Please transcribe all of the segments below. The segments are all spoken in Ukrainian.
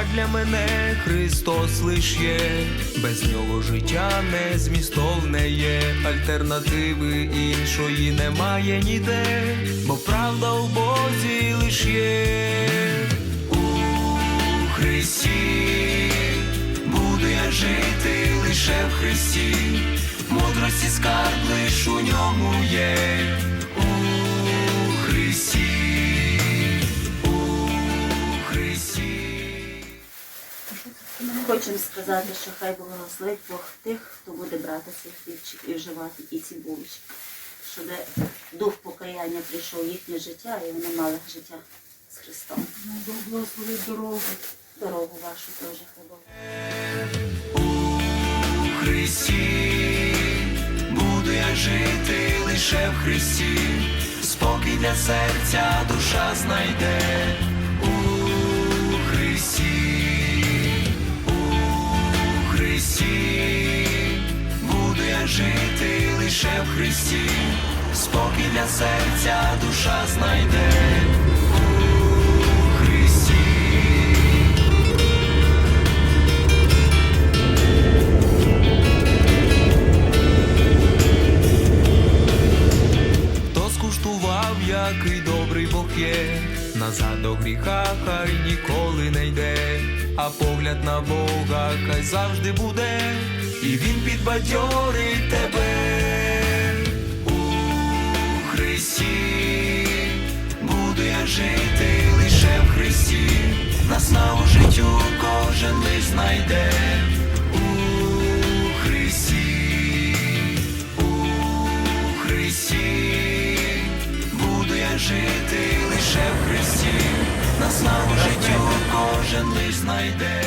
так для мене Христос лиш є, без нього життя не змістовне є, альтернативи іншої немає ніде, бо правда у Бозі лиш є. У Христі буду я жити лише в Христі, мудрості скарб лиш у ньому є. Хочемо сказати, що хай благословить Бог тих, хто буде брати цей хлібчик і вживати і ці булочки. Щоб дух покаяння прийшов в їхнє життя і вони мали життя з Христом. Бог благословить дорогу. Дорогу вашу теж хай Бог. У Христі буду я жити лише в Христі, спокій для серця душа знайде у Христі, жити лише в Христі, спокій для серця душа знайде. У Христі. Хто скуштував, який добрий Бог є, назад до гріха хай ніколи не йде, а погляд на Бога хай завжди буде, і він підбадьорить тебе. У Христі, буду я жити лише в Христі, наснагу життю кожен лиш знайде жити лише в Христі, на славу життю кожен лиш знайде.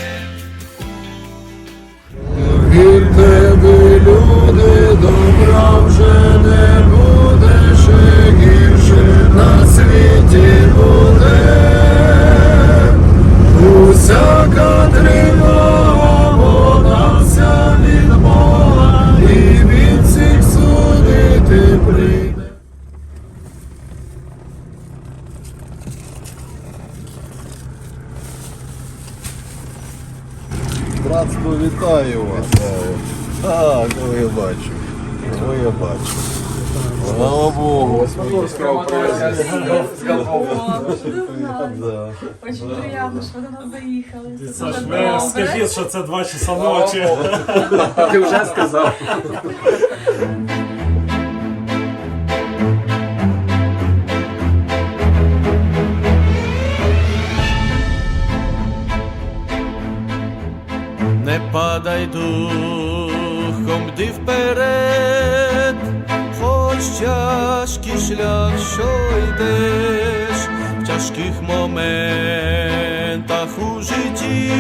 Від тебе, люди, добра вже не буде, ще гірше на світі буде. Усяка тривога, Братство, вітаю вас. Так, кого я бачу. Кого я бачу. Слава Богу. Да. Очень приємно, що ви до нас заїхали. Саш, ви скажіть, що це 2 часа ночі. Ти вже сказав. духом, йди вперед, хоч тяжкий шлях, що йдеш, в тяжких моментах у житті,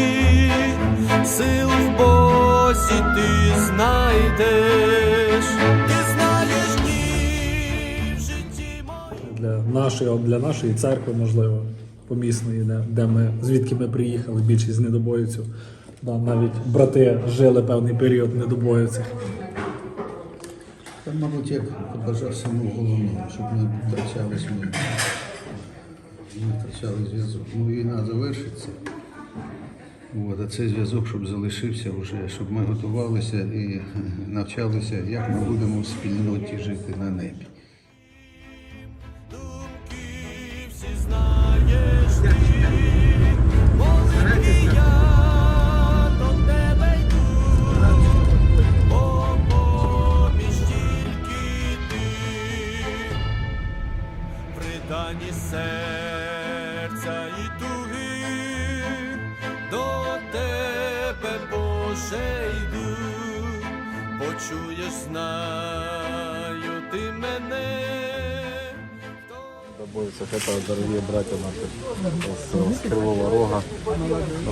сил в Бозі ти знайдеш, ти знаєш в житті для нашої, церкви, можливо, помісної, де ми, звідки ми приїхали, більшість з недобоївців. Да, навіть брати жили певний період в недобоївцях. Та, мабуть, як побажав самого головного, щоб не втрачались ми. Втрачали зв'язок. Ну, війна завершиться. От, а цей зв'язок, щоб залишився вже, щоб ми готувалися і навчалися, як ми будемо в спільноті жити на небі.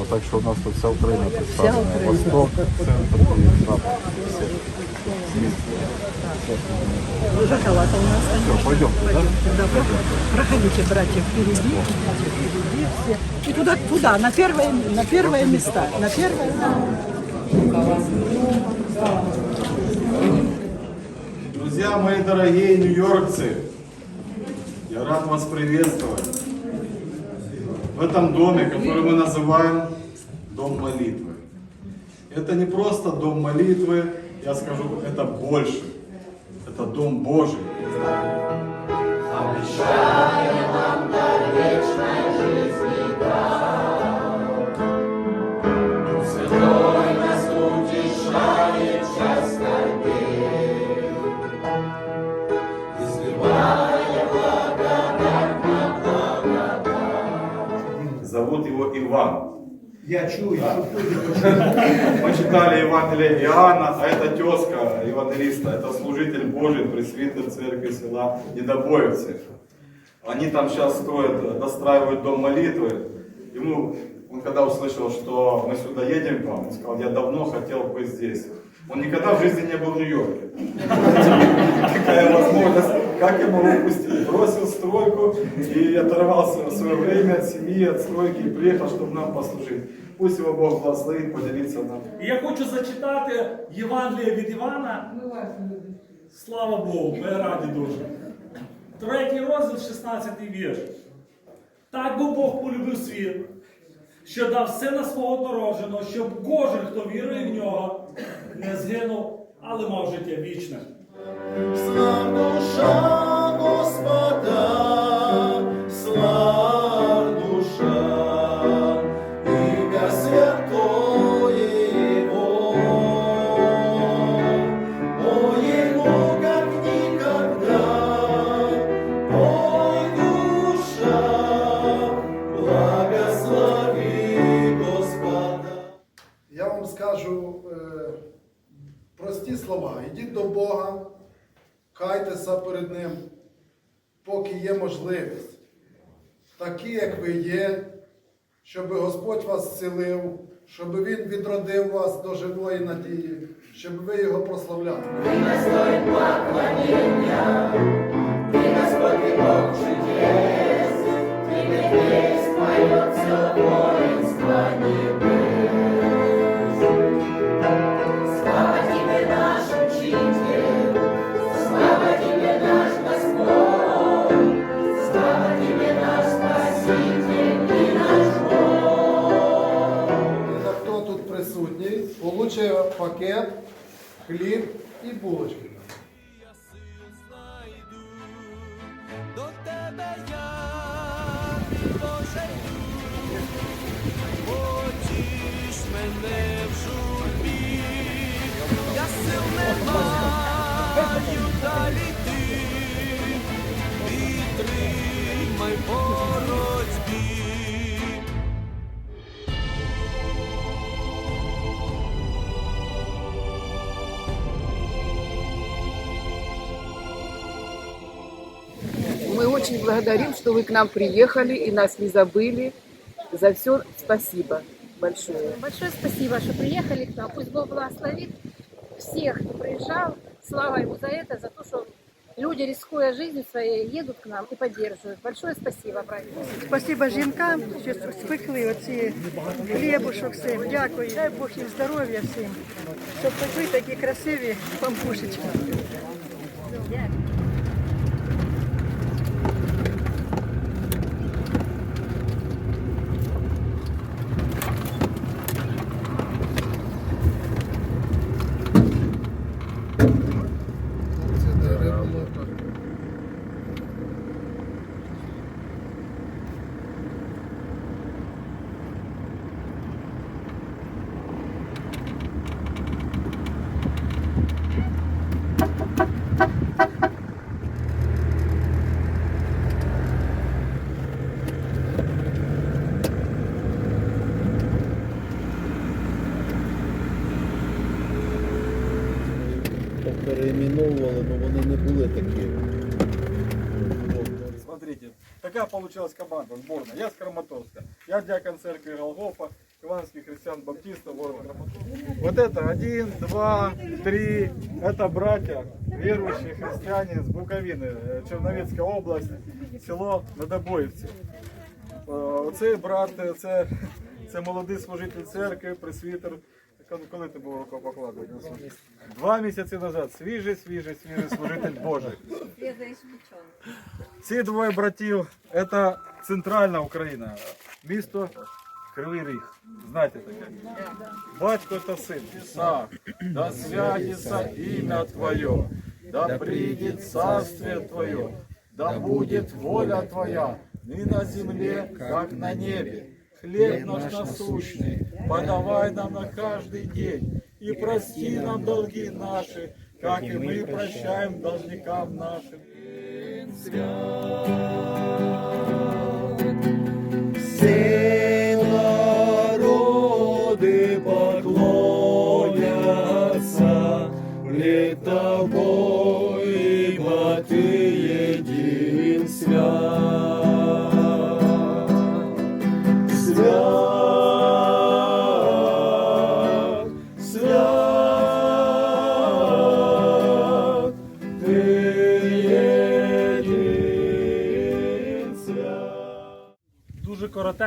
Ну, так что у нас тут вся Украина представлена. Восток, центр и запад. Все. Все, пойдем. Да? Проходите, братья, впереди, впереди все. И туда, туда, на первое, на первое места, на первое. Друзья мои дорогие нью-йоркцы, я рад вас приветствовать в этом доме, который мы называем дом молитвы. Это не просто дом молитвы, я скажу, это больше. Это дом Божий. Зовут его Иван. Я чую, Мы читали Евангелие Иоанна, а это тезка евангелиста, это служитель Божий, пресвитер церкви села Недобоевцы. Они там сейчас строят, достраивают дом молитвы. Ему, он когда услышал, что мы сюда едем к вам, он сказал, я давно хотел быть здесь. Он никогда в жизни не был в Нью-Йорке. Какая возможность, как я могу упустить? Бросил стройку и оторвался в свое время от семьи, от стройки и приехал, чтобы нам послужить. Пусть его Бог благословит, поделиться нам. І я хочу зачитати Євангеліє від Івана. Слава Богу, ми раді дуже. Третій розділ, 16 вірш. Так бо Бог полюбив світ, що дав сина свого дороженого, щоб кожен, хто вірує в нього, не згинув, але мав життя вічне. Слав душа Господа, перед Ним, поки є можливість. Такі, як ви є, щоб Господь вас зцілив, щоб Він відродив вас до живої надії, щоб ви його прославляли. очень благодарим, что вы к нам приехали и нас не забыли. За все спасибо большое. Большое спасибо, что приехали к нам. Пусть Бог благословит всех, кто приезжал. Слава Ему за это, за то, что люди, рискуя жизнью своей, едут к нам и поддерживают. Большое спасибо, братья. Спасибо жінкам, що спекли оці хлібушок всім. Дякую. Дай Бог їм здоров'я всім, щоб пекли такі красиві пампушечки. Це Переименовували, але вони не були такі. Смотрите, такая получилась команда, сборная. Я с Краматорска. Я диакон церкви Голгофа, Иванских христиан баптистов, город Краматорск. Вот это один, два, три. Это братья, верующие христиане с Буковины, э, Черновецкая область, село Надобоївці. Е, Оцей брат, е, це, це молодий служитель церкви, пресвітер. Коли- Коли ти був рукопокладений? Два місяці назад. Свіжий, свіжий, свіжий служитель Божий. Ці двоє братів це центральна Україна, місто Кривий Ріг. Знаєте таке? Батько та син, Ісаак, да святится имя Твое, да придет царствие Твое, да будет воля Твоя, и на земле, как на небе. Хлеб наш насущный, подавай нам на каждый день, и прости нам долги наши, как и мы прощаем должникам нашим. Все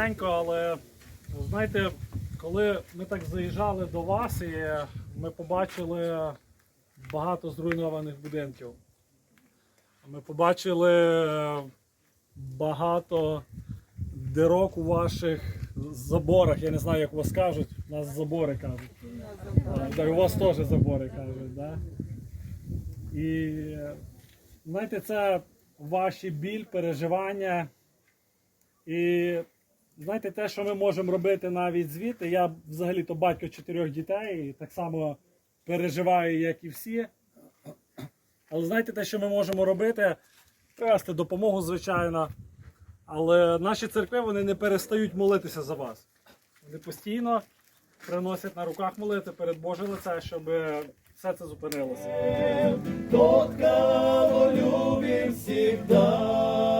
Коротенько, але знаєте, коли ми так заїжджали до вас і ми побачили багато зруйнованих будинків. Ми побачили багато дирок у ваших заборах. Я не знаю, як у вас кажуть. У нас забори кажуть. Да, у вас теж забори кажуть, да? І знаєте, це ваші біль, переживання. І знаєте, те, що ми можемо робити навіть звідти, я взагалі-то батько чотирьох дітей, і так само переживаю, як і всі. Але знаєте, те, що ми можемо робити, привести допомогу, звичайно. Але наші церкви вони не перестають молитися за вас. Вони постійно приносять на руках молити перед Боже лице, щоб все це зупинилося. Тот, кого любим всегда,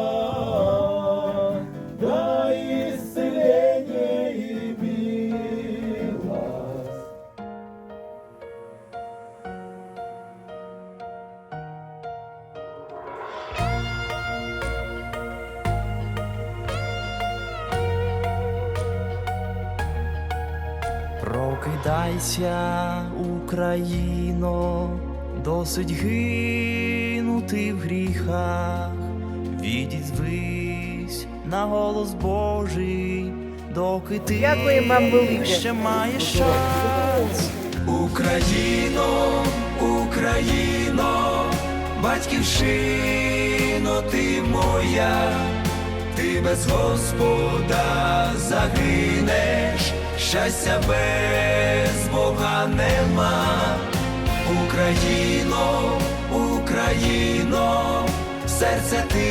Прокидайся, Україно, досить гинути в гріхах, відізвись на голос Божий, доки ти Дякуємо вам велике. ще маєш шанс. Україно, Україно, батьківщино ти моя, ти без Господа загинеш, щастя без Бога нема. Україно, Україно, серце ти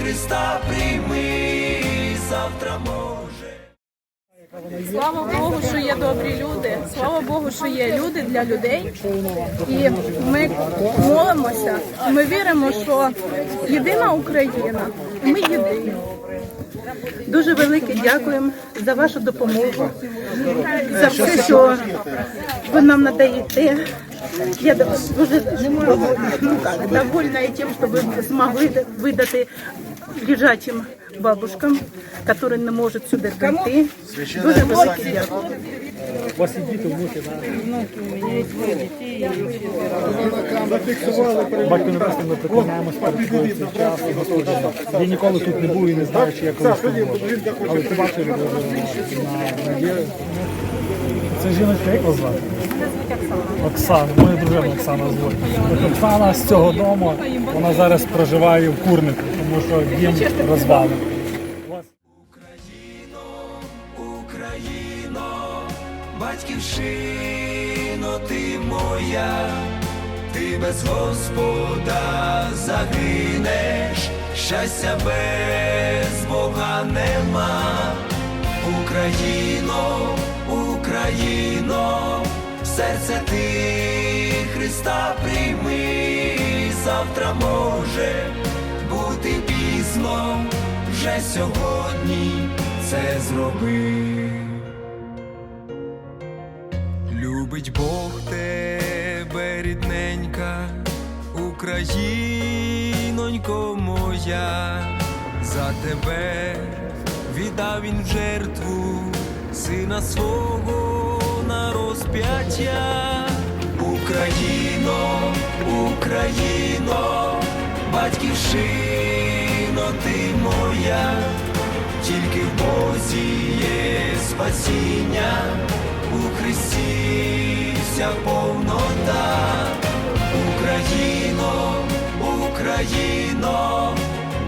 Христа прийми, завтра може. Слава Богу, що є добрі люди. Слава Богу, що є люди для людей. І ми молимося. Ми віримо, що єдина Україна. Ми єдині. Дуже велике дякуємо за вашу допомогу, за все, що ви нам надаєте. Я дуже довольна тим, що ви змогли видати лежачим бабушкам, які не можуть сюди прийти. Дуже велике дякую. У вас є діти, внуки, да? Батько Небесний, ми приклоняємось перед цей час і Господи, Я ніколи тут не був і не знаю, чи я колись тут був. Але ти бачиш, на, на, є- Це жіночка, як вас звати? Оксана, моя дружина Оксана звуть. От Оксана з цього дому, вона зараз проживає в Курнику, тому що дім розвалений. Без Господа загинеш, щастя без Бога нема. Україно, Україно, серце ти Христа прийми, завтра може бути пізно, вже сьогодні це зроби. Любить Бог тебе, рідненька, Українонько моя, за тебе віддав він жертву сина свого на розп'яття. Україно, Україно, батьківщино ти моя, тільки в Бозі є спасіння, у Христі вся повнота. Україно, Україно,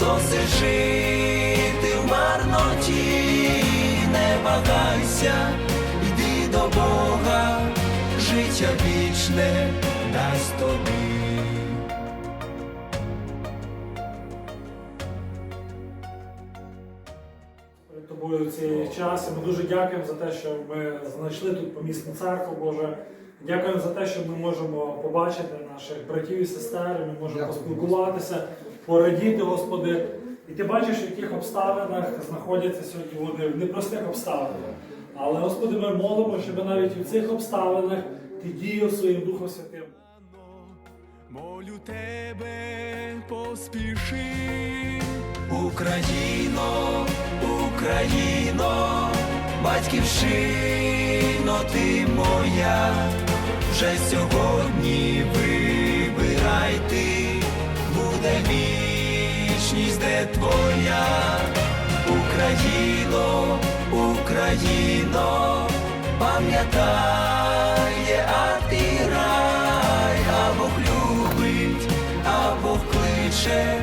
досить жити в марноті, не вагайся, йди до Бога, життя вічне дасть тобі. тобою цей час. І ми дуже дякуємо за те, що ми знайшли тут помісну церкву, Боже. Дякуємо за те, що ми можемо побачити наших братів і сестер, ми можемо поспілкуватися, порадіти, Господи. І ти бачиш, в яких обставинах знаходяться сьогодні вони, в непростих обставинах. Але, Господи, ми молимо, щоб навіть у цих обставинах ти діяв своїм Духом Святим. Молю тебе, поспіши, Україно, Україно, батьківщино ти моя, вже сьогодні вибирай ти, буде вічність, де твоя, Україно, Україно, пам'ятай, є ад і рай, а Бог любить, а Бог кличе.